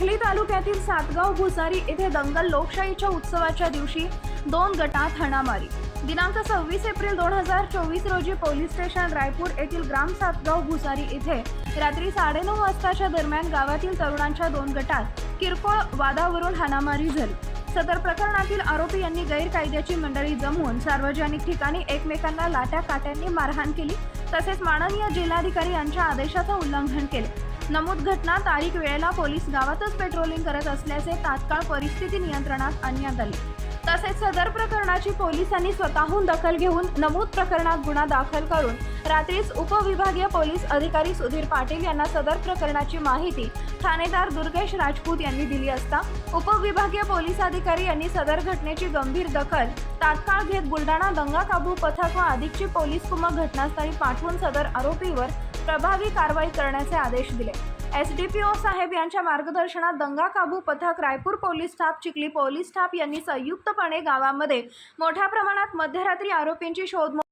सातगाव भुसारी येथे दंगल लोकशाहीच्या उत्सवाच्या दिवशी दोन गटात हाणामारी. दिनांक सव्वीस एप्रिल दोन हजार चोवीस रोजी पोलीस स्टेशन रायपूर येथील ग्राम सातगाव भुसारी येथे रात्री साडेनऊ वाजताच्या दरम्यान गावातील तरुणांच्या दोन गटात किरकोळ वादावरून हाणामारी झाली. सदर प्रकरणातील आरोपी यांनी गैरकायद्याची मंडळी जमवून सार्वजनिक ठिकाणी एकमेकांना लाट्या काट्यांनी मारहाण केली तसेच माननीय जिल्हाधिकारी यांच्या आदेशाचं उल्लंघन केले. नमूद घटना तारीख वेळेला पोलीस गावातच पेट्रोलिंग करत असल्याचे तात्काळ परिस्थिती नियंत्रणात आणण्यात आले. तसेच सदर प्रकरणाची पोलिसांनी स्वतःहून दखल घेऊन नमूद प्रकरणात गुन्हा दाखल करून रात्रीच उपविभागीय पोलीस अधिकारी सुधीर पाटील यांना सदर प्रकरणाची माहिती ठाणेदार दुर्गेश राजपूत यांनी दिली असता उपविभागीय पोलीस अधिकारी यांनी सदर घटनेची गंभीर दखल तात्काळ घेत बुलढाणा दंगा काबू पथक व अधिकची पोलीस कुमक घटनास्थळी पाठवून सदर आरोपीवर प्रभावी कारवाई करण्याचे आदेश दिले. एस डी पी ओ साहेब यांच्या मार्गदर्शनात दंगा काबू पथक Raipur police staff Chikhli police staff यांनी संयुक्तपणे गावामध्ये मोठ्या प्रमाणात मध्यरात्री आरोपींची शोध